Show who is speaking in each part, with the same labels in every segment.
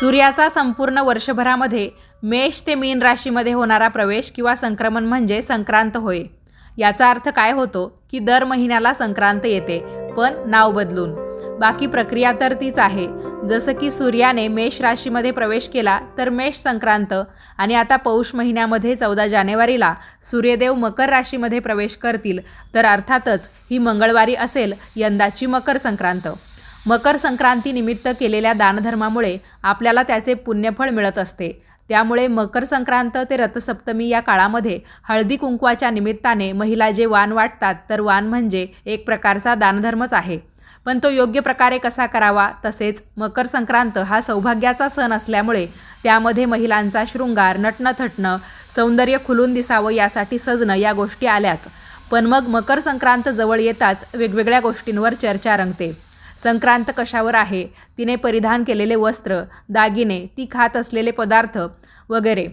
Speaker 1: सूर्याचा संपूर्ण वर्षभरामध्ये मेष ते मीन राशीमध्ये होणारा प्रवेश किंवा संक्रमण म्हणजे संक्रांत होय. याचा अर्थ काय होतो की दर महिन्याला संक्रांत येते पण नाव बदलून. बाकी प्रक्रिया तर तीच आहे. जसं की सूर्याने मेष राशीमध्ये प्रवेश केला तर मेष संक्रांत आणि आता पौष महिन्यामध्ये चौदा जानेवारीला सूर्यदेव मकर राशीमध्ये प्रवेश करतील तर अर्थातच ही मंगळवारी असेल यंदाची मकर संक्रांत. मकर संक्रांतीनिमित्त केलेल्या दानधर्मामुळे आपल्याला त्याचे पुण्यफळ मिळत असते. त्यामुळे मकर संक्रांत ते रथसप्तमी या काळामध्ये हळदी कुंकवाच्या निमित्ताने महिला जे वाण वाटतात तर वाण म्हणजे एक प्रकारचा दानधर्मच आहे. पण तो योग्य प्रकारे कसा करावा? तसेच मकर संक्रांत हा सौभाग्याचा सण असल्यामुळे त्यामध्ये महिलांचा शृंगार नटणं थटणं सौंदर्य खुलून दिसावं यासाठी सजणं या गोष्टी आल्याच. पण मग मकर संक्रांत जवळ येताच वेगवेगळ्या गोष्टींवर चर्चा रंगते. संक्रांत कशावर आहे? तिने परिधान केलेले वस्त्र दागिने ती खात असलेले पदार्थ वगैरे.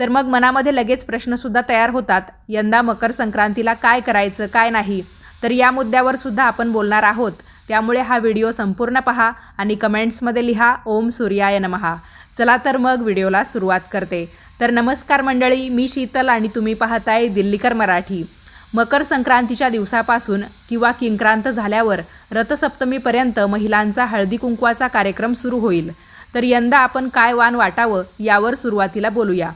Speaker 1: तर मग मनामध्ये लगेच प्रश्नसुद्धा तयार होतात. यंदा मकर संक्रांतीला काय करायचं काय नाही? तर या मुद्द्यावर सुद्धा आपण बोलणार आहोत. त्यामुळे हा व्हिडिओ संपूर्ण पहा आणि कमेंट्समध्ये लिहा ओम सूर्याय नमहा. चला तर मग व्हिडिओला सुरुवात करते. तर नमस्कार मंडळी मी शीतल आणि तुम्ही पाहताय दिल्लीकर मराठी. मकर संक्रांतीच्या दिवसापासून किंवा किंक्रांत झाल्यावर रथसप्तमीपर्यंत महिलांचा हळदी कुंकवाचा कार्यक्रम सुरू होईल. तर यंदा आपण काय वाण वाटावं यावर सुरुवातीला बोलूया.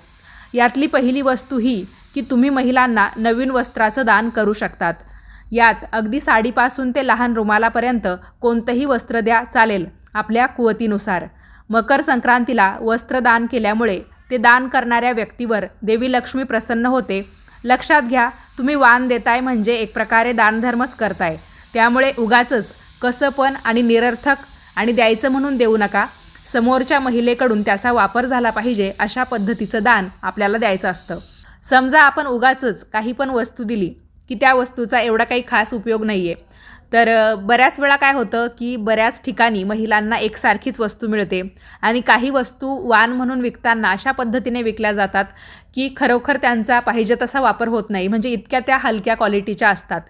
Speaker 1: यातली पहिली वस्तू ही की तुम्ही महिलांना नवीन वस्त्राचं दान करू शकतात. यात अगदी साडीपासून ते लहान रुमालापर्यंत कोणतंही वस्त्र द्या चालेल आपल्या कुवतीनुसार. मकर संक्रांतीला वस्त्रदान केल्यामुळे ते दान करणाऱ्या व्यक्तीवर देवी लक्ष्मी प्रसन्न होते. लक्षात घ्या तुम्ही वाण देताय म्हणजे एक प्रकारे दानधर्मच करताय. त्यामुळे उगाचच कसं पण आणि निरर्थक आणि द्यायचं म्हणून देऊ नका. समोरच्या महिलेकडून त्याचा वापर झाला पाहिजे अशा पद्धतीचं दान आपल्याला द्यायचं असतं. समजा आपण उगाचच काही पण वस्तू दिली की त्या वस्तूचा एवढा काही खास उपयोग नाही आहे तर बऱ्याच वेळा काय होतं की बऱ्याच ठिकाणी महिलांना एकसारखीच वस्तू मिळते आणि काही वस्तू वाण म्हणून विकताना अशा पद्धतीने विकल्या जातात की खरोखर त्यांचा पाहिजे तसा वापर होत नाही. म्हणजे इतक्या त्या हलक्या क्वालिटीच्या असतात.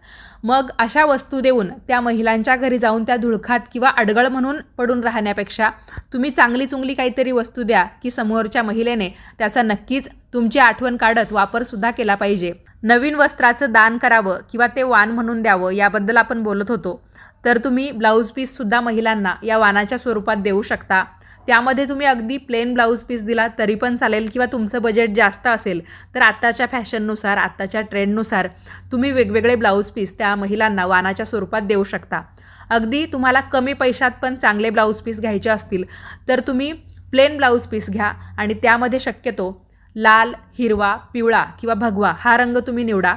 Speaker 1: मग अशा वस्तू देऊन त्या महिलांच्या घरी जाऊन त्या धुळखात किंवा अडगळ म्हणून पडून राहण्यापेक्षा तुम्ही चांगली चुंगली काहीतरी वस्तू द्या की समोरच्या महिलेने त्याचा नक्कीच तुमची आठवण काढत वापरसुद्धा केला पाहिजे. नवीन वस्त्राचं दान करावं किंवा ते वाण म्हणून द्यावं याबद्दल आपण बोलत होतो. तर तुम्ही ब्लाऊज पीससुद्धा महिलांना या वानाच्या स्वरूपात देऊ शकता. त्यामध्ये तुम्ही अगदी प्लेन ब्लाऊज पीस दिला तरी पण चालेल किंवा तुमचं बजेट जास्त असेल तर आत्ताच्या फॅशननुसार आत्ताच्या ट्रेंडनुसार तुम्ही वेगवेगळे ब्लाऊज पीस त्या महिलांना वानाच्या स्वरूपात देऊ शकता. अगदी तुम्हाला कमी पैशात पण चांगले ब्लाऊज पीस घ्यायचे असतील तर तुम्ही प्लेन ब्लाऊज पीस घ्या आणि त्यामध्ये शक्यतो लाल हिरवा पिवळा किंवा भगवा हा रंग तुम्ही निवडा.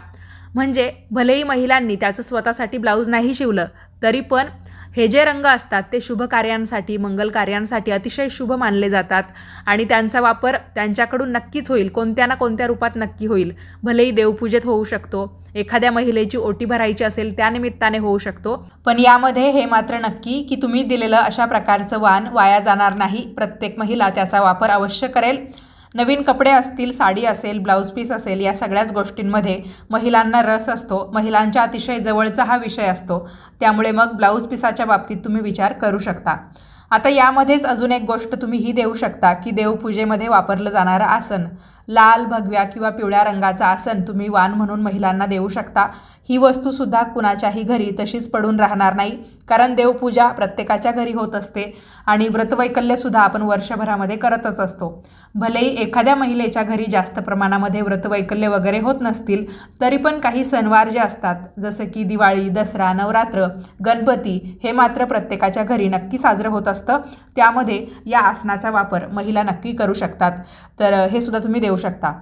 Speaker 1: म्हणजे भलेही महिलांनी त्याचं स्वतःसाठी ब्लाऊज नाही शिवलं तरी पण हे जे रंग असतात ते शुभ कार्यांसाठी मंगल कार्यांसाठी अतिशय शुभ मानले जातात आणि त्यांचा वापर त्यांच्याकडून नक्कीच होईल कोणत्या ना कोणत्या रूपात नक्की होईल. भलेही देवपूजेत होऊ शकतो एखाद्या महिलेची ओटी भरायची असेल त्यानिमित्ताने होऊ शकतो. पण यामध्ये हे मात्र नक्की की तुम्ही दिलेलं अशा प्रकारचं वाण वाया जाणार नाही. प्रत्येक महिला त्याचा वापर अवश्य करेल. नवीन कपडे असतील साडी असेल ब्लाऊज पीस असेल या सगळ्याच गोष्टींमध्ये महिलांना रस असतो. महिलांच्या अतिशय जवळचा हा विषय असतो. त्यामुळे मग ब्लाऊज पीसाच्या बाबतीत तुम्ही विचार करू शकता. आता यामध्येच अजून एक गोष्ट तुम्ही ही देऊ शकता की देवपूजेमध्ये वापरलं जाणारं आसन. लाल भगव्या किंवा पिवळ्या रंगाचं आसन तुम्ही वाण म्हणून महिलांना देऊ शकता. ही वस्तूसुद्धा कुणाच्याही घरी तशीच पडून राहणार नाही. कारण देवपूजा प्रत्येकाच्या घरी होत असते आणि व्रतवैकल्यसुद्धा आपण वर्षभरामध्ये करतच असतो. भलेही एखाद्या महिलेच्या घरी जास्त प्रमाणामध्ये व्रतवैकल्य वगैरे होत नसतील तरी पण काही सणवार जे असतात जसं की दिवाळी दसरा नवरात्र गणपती हे मात्र प्रत्येकाच्या घरी नक्की साजरं होत असतं. त्यामध्ये या आसनाचा वापर महिला नक्की करू शकतात. तर हे सुद्धा तुम्ही देऊ शकता.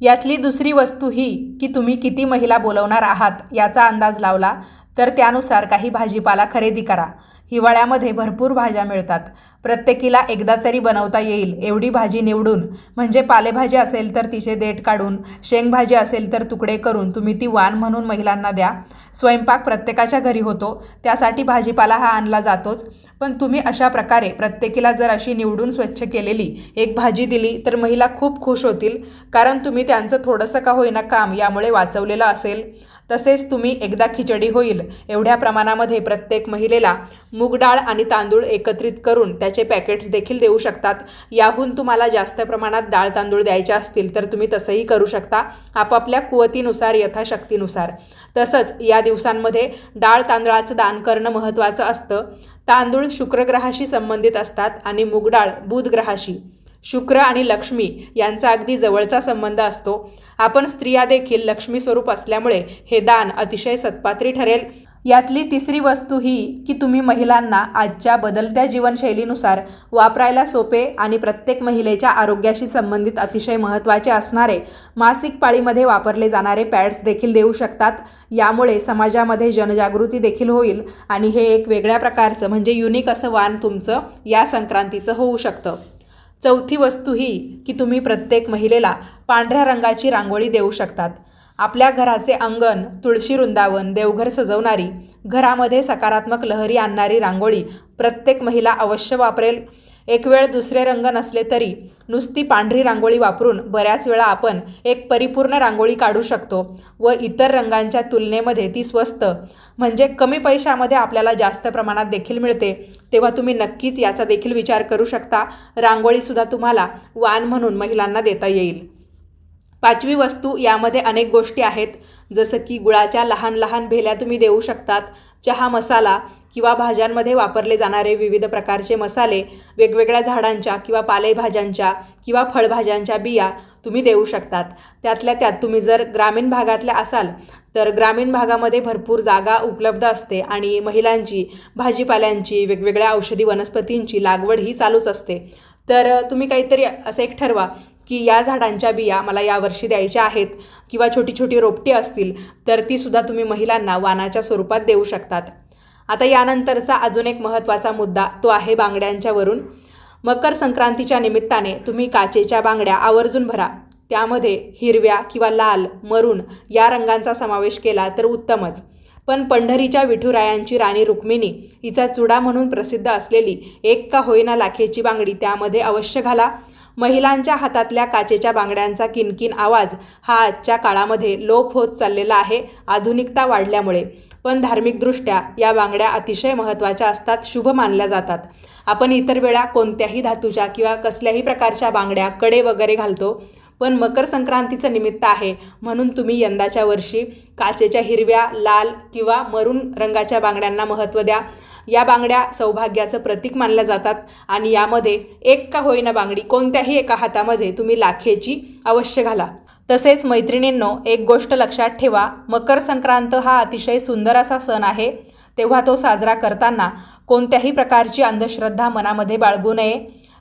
Speaker 1: यातली दुसरी वस्तू ही की तुम्ही किती महिला बोलवणार आहात याचा अंदाज लावला तर त्यानुसार काही भाजीपाला खरेदी करा. हिवाळ्यामध्ये भरपूर भाज्या मिळतात. प्रत्येकीला एकदा तरी बनवता येईल एवढी भाजी निवडून. म्हणजे पालेभाजी असेल तर तिचे देठ काढून शेंगभाजी असेल तर तुकडे करून तुम्ही ती वाण म्हणून महिलांना द्या. स्वयंपाक प्रत्येकाच्या घरी होतो त्यासाठी भाजीपाला हा आणला जातोच. पण तुम्ही अशा प्रकारे प्रत्येकीला जर अशी निवडून स्वच्छ केलेली एक भाजी दिली तर महिला खूप खुश होतील. कारण तुम्ही त्यांचं थोडंसं का होईना काम यामुळे वाचवलेलं असेल. तसेच तुम्ही एकदा खिचडी होईल. एवढ्या प्रमाणामध्ये प्रत्येक महिलेला मूग डाळ आणि तांदूळ एकत्रित करून त्याचे पॅकेट्स देखील देऊ शकतात. याहून तुम्हाला जास्त प्रमाणात डाळ तांदूळ द्यायचे असतील तर तुम्ही तसंही करू शकता आपापल्या कुवतीनुसार यथाशक्तीनुसार. तसंच या दिवसांमध्ये डाळ तांदळाचं दान करणं महत्त्वाचं असतं. तांदूळ शुक्रग्रहाशी संबंधित असतात आणि मूग डाळ बुधग्रहाशी. शुक्र आणि लक्ष्मी यांचा अगदी जवळचा संबंध असतो. आपण स्त्रिया देखील लक्ष्मी स्वरूप असल्यामुळे हे दान अतिशय सत्पात्री ठरेल. यातली तिसरी वस्तू ही की तुम्ही महिलांना आजच्या बदलत्या जीवनशैलीनुसार वापरायला सोपे आणि प्रत्येक महिलेच्या आरोग्याशी संबंधित अतिशय महत्त्वाचे असणारे मासिक पाळीमध्ये वापरले जाणारे पॅड्स देखील देऊ शकतात. यामुळे समाजामध्ये जनजागृती देखील होईल आणि हे एक वेगळ्या प्रकारचं म्हणजे युनिक असं वाण तुमचं या संक्रांतीचं होऊ शकतं. चौथी वस्तू ही की तुम्ही प्रत्येक महिलेला पांढऱ्या रंगाची रांगोळी देऊ शकतात. आपल्या घराचे अंगण तुळशी वृंदावन देवघर सजवणारी घरामध्ये सकारात्मक लहरी आणणारी रांगोळी प्रत्येक महिला अवश्य वापरेल. एक वेळ दुसरे रंग नसले तरी नुसती पांढरी रांगोळी वापरून बऱ्याच वेळा आपण एक परिपूर्ण रांगोळी काढू शकतो व इतर रंगांच्या तुलनेमध्ये ती स्वस्त म्हणजे कमी पैशामध्ये आपल्याला जास्त प्रमाणात देखील मिळते. तेव्हा तुम्ही नक्कीच याचा देखील विचार करू शकता. रांगोळीसुद्धा तुम्हाला वाण म्हणून महिलांना देता येईल. पाचवी वस्तू यामध्ये अनेक गोष्टी आहेत. जसं की गुळाच्या लहान लहान भेल्या तुम्ही देऊ शकतात. चहा मसाला किंवा भाज्यांमध्ये वापरले जाणारे विविध प्रकारचे मसाले वेगवेगळ्या झाडांच्या किंवा पालेभाज्यांच्या किंवा फळभाज्यांच्या बिया तुम्ही देऊ शकतात. त्यातल्या त्यात तुम्ही जर ग्रामीण भागातल्या असाल तर ग्रामीण भागामध्ये भरपूर जागा उपलब्ध असते आणि महिलांची भाजीपाल्यांची वेगवेगळ्या औषधी वनस्पतींची लागवड ही चालूच असते. तर तुम्ही काहीतरी असं एक ठरवा की या झाडांच्या बिया मला यावर्षी द्यायच्या आहेत किंवा छोटी छोटी रोपटी असतील तर तीसुद्धा तुम्ही महिलांना वानाच्या स्वरूपात देऊ शकतात. आता यानंतरचा अजून एक महत्त्वाचा मुद्दा तो आहे बांगड्यांच्या वरून मकर संक्रांतीच्या निमित्ताने तुम्ही काचेच्या बांगड्या आवर्जून भरा. त्यामध्ये हिरव्या किंवा लाल मरून या रंगांचा समावेश केला तर उत्तमच. पण पंढरीच्या विठुरायांची राणी रुक्मिणी हिचा चुडा म्हणून प्रसिद्ध असलेली एक का होईना लाखेची बांगडी त्यामध्ये अवश्य घाला. महिलांच्या हातातल्या काचेच्या बांगड्यांचा किनकिन आवाज हा आजच्या काळामध्ये लोप होत चाललेला आहे आधुनिकता वाढल्यामुळे. पण धार्मिकदृष्ट्या या बांगड्या अतिशय महत्त्वाच्या असतात शुभ मानल्या जातात. आपण इतर वेळा कोणत्याही धातूच्या किंवा कसल्याही प्रकारच्या बांगड्या कडे वगैरे घालतो पण मकर संक्रांतीचं निमित्त आहे म्हणून तुम्ही यंदाच्या वर्षी काचेच्या हिरव्या लाल किंवा मरून रंगाच्या बांगड्यांना महत्त्व द्या. या बांगड्या सौभाग्याचं प्रतीक मानल्या जातात आणि यामध्ये एक का होईना बांगडी कोणत्याही एका हातामध्ये तुम्ही लाखेची अवश्य घाला. तसेच मैत्रिणींनो एक गोष्ट लक्षात ठेवा मकर संक्रांत हा अतिशय सुंदर असा सण आहे. तेव्हा तो साजरा करताना कोणत्याही प्रकारची अंधश्रद्धा मनामध्ये बाळगू नये.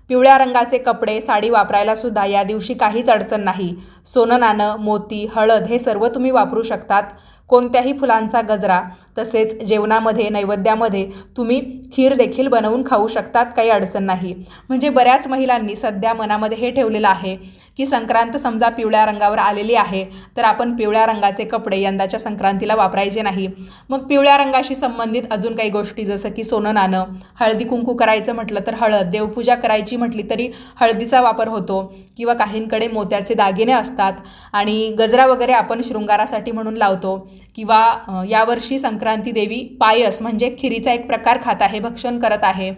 Speaker 1: पिवळ्या रंगाचे कपडे साडी वापरायला सुद्धा या दिवशी काहीच अडचण नाही. सोनं नाणं मोती हळद हे सर्व तुम्ही वापरू शकतात. कोणत्याही फुलांचा गजरा तसेच जेवणामध्ये नैवेद्यामध्ये तुम्ही खीर देखील बनवून खाऊ शकतात काही अडचण नाही. म्हणजे बऱ्याच महिलांनी सध्या मनामध्ये हे ठेवलेलं आहे की संक्रांत समजा पिवळ्या रंगावर आलेली आहे तर आपण पिवळ्या रंगाचे कपडे यंदाच्या संक्रांतीला वापरायचे नाही. मग पिवळ्या रंगाशी संबंधित अजून काही गोष्टी जसं की सोनं नाणं हळदी कुंकू करायचं म्हटलं तर हळद देवपूजा करायची म्हटली तरी हळदीचा वापर होतो किंवा काहींकडे मोत्याचे दागिने असतात आणि गजरा वगैरे आपण शृंगारासाठी म्हणून लावतो किंवा यावर्षी संक्रांती देवी पायस म्हणजे खिरीचा एक प्रकार खात आहे भक्षण करत आहे.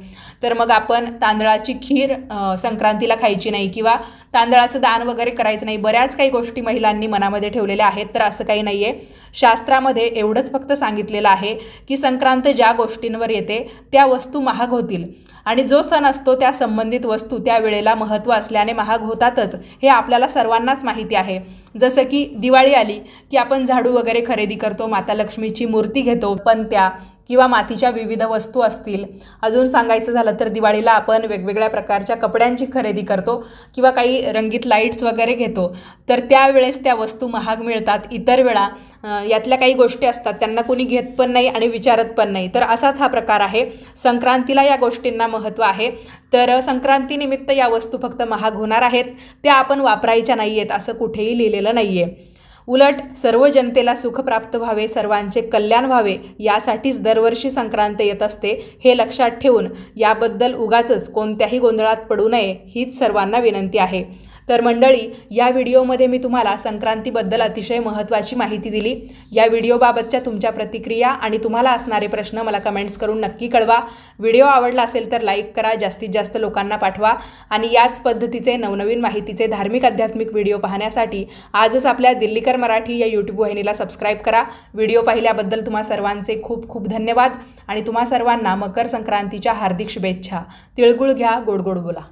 Speaker 1: तर मग आपण तांदळाची खीर संक्रांतीला खायची नाही किंवा तांदळाचं दान वगैरे करायचं नाही. बऱ्याच काही गोष्टी महिलांनी मनामध्ये ठेवलेल्या आहेत तर असं काही नाही आहे शास्त्रामध्ये एवढंच फक्त सांगितलेलं आहे की संक्रांत ज्या गोष्टींवर येते त्या वस्तू महाग होतील. आणि जो सण असतो त्या संबंधित वस्तू त्या वेळेला महत्त्व असल्याने महाग होतातच हे आपल्याला सर्वांनाच माहिती आहे. जसं की दिवाळी आली की आपण झाडू वगैरे खरेदी करतो माता लक्ष्मीची मूर्ती घेतो पण त्या किंवा मातीच्या विविध वस्तू असतील. अजून सांगायचं झालं तर दिवाळीला आपण वेगवेगळ्या प्रकारच्या कपड्यांची खरेदी करतो किंवा काही रंगीत लाईट्स वगैरे घेतो. तर त्यावेळेस त्या वस्तू महाग मिळतात. इतर वेळा यातल्या काही गोष्टी असतात त्यांना कोणी घेत पण नाही आणि विचारत पण नाही. तर असाच हा प्रकार आहे. संक्रांतीला या गोष्टींना महत्त्व आहे. तर संक्रांतीनिमित्त या वस्तू फक्त महाग होणार आहेत. त्या आपण वापरायच्या नाही आहेत असं कुठेही लिहिलेलं नाही आहे उलट सर्व जनतेला सुख प्राप्त व्हावे सर्वांचे कल्याण व्हावे यासाठीच दरवर्षी संक्रांत येत असते हे लक्षात ठेवून याबद्दल उगाचच कोणत्याही गोंधळात पडू नये हीच सर्वांना विनंती आहे. तर मंडळी या व्हिडिओमध्ये मी तुम्हाला संक्रांतीबद्दल अतिशय महत्त्वाची माहिती दिली. या व्हिडिओबाबतच्या तुमच्या प्रतिक्रिया आणि तुम्हाला असणारे प्रश्न मला कमेंट्स करून नक्की कळवा. व्हिडिओ आवडला असेल तर लाईक करा जास्तीत जास्त लोकांना पाठवा आणि याच पद्धतीचे नवनवीन माहितीचे धार्मिक आध्यात्मिक व्हिडिओ पाहण्यासाठी आजच आपल्या दिल्लीकर मराठी या यूट्यूब वाहिनीला सबस्क्राईब करा. व्हिडिओ पाहिल्याबद्दल तुम्हा सर्वांचे खूप खूप धन्यवाद आणि तुम्हा सर्वांना मकर संक्रांतीच्या हार्दिक शुभेच्छा. तिळगुळ घ्या गोड गोड बोला.